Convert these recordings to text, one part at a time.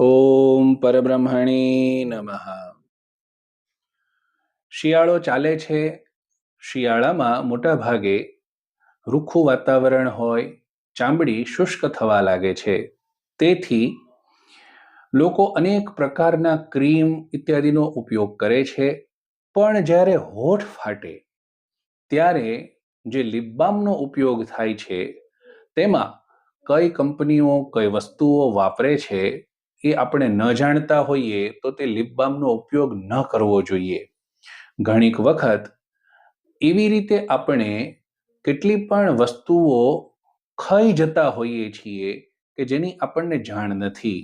ઓમ પરબ્રહ્મણી નમઃ. શિયાળો ચાલે છે. શિયાળામાં મોટા ભાગે રૂખું વાતાવરણ હોય, ચામડી શુષ્ક થવા લાગે છે. તેથી લોકો અનેક પ્રકારના ક્રીમ ઇત્યાદિનો ઉપયોગ કરે છે. પણ જ્યારે હોઠ ફાટે, ત્યારે જે લિપબામનો ઉપયોગ થાય છે, તેમાં કઈ કંપનીઓ કઈ વસ્તુઓ વાપરે છે એ આપણે ન જાણતા હોઈએ તો તે લિપ ઉપયોગ ન કરવો જોઈએ. ઘણીક વખત એવી રીતે આપણે કેટલી પણ વસ્તુઓ ખાઈ જતા હોઈએ છીએ કે જેની આપણને જાણ નથી.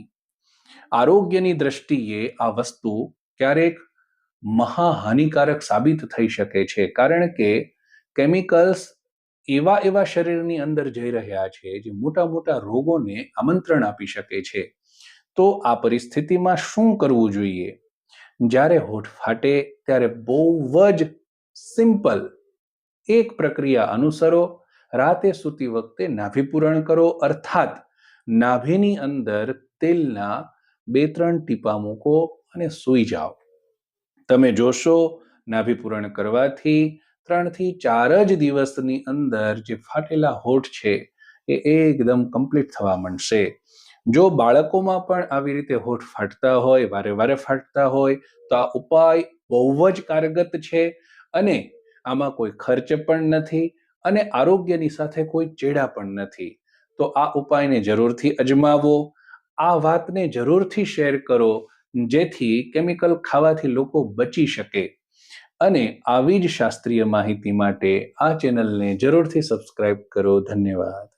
આરોગ્યની દ્રષ્ટિએ આ વસ્તુ ક્યારેક મહાહાનિકારક સાબિત થઈ શકે છે. કારણ કે કેમિકલ્સ એવા એવા શરીરની અંદર જઈ રહ્યા છે જે મોટા મોટા રોગોને આમંત્રણ આપી શકે છે. તો આ પરિસ્થિતિમાં શું કરવું જોઈએ? જ્યારે હોઠ ફાટે, ત્યારે બહુ જ સિમ્પલ. એક પ્રક્રિયા અનુસરો, રાતે સૂતી વખતે નાભિપૂરણ કરો, અર્થાત નાભીની અંદર તેલના બે ત્રણ ટીપા મૂકો અને સૂઈ જાઓ. તમે જોશો નાભિપૂરણ કરવાથી ત્રણથી ચાર જ દિવસની અંદર જે ફાટેલા હોઠ છે, એ એકદમ કમ્પ્લીટ થવા માંડશે. જો બાળકોમાં પણ આવી રીતે હોઠ ફાટતા હોય, વારે વારે ફાટતા હોય, તો આ ઉપાય બહુ જ કારગત છે અને આમાં કોઈ ખર્ચ પણ નથી અને આરોગ્યની સાથે કોઈ ચેડા પણ નથી. તો આ ઉપાયને જરૂરથી અજમાવો. આ વાતને જરૂરથી શેર કરો, જેથી કેમિકલ ખાવાથી લોકો બચી શકે. અને આવી જ શાસ્ત્રીય માહિતી માટે આ ચેનલને જરૂરથી સબસ્ક્રાઇબ કરો. ધન્યવાદ.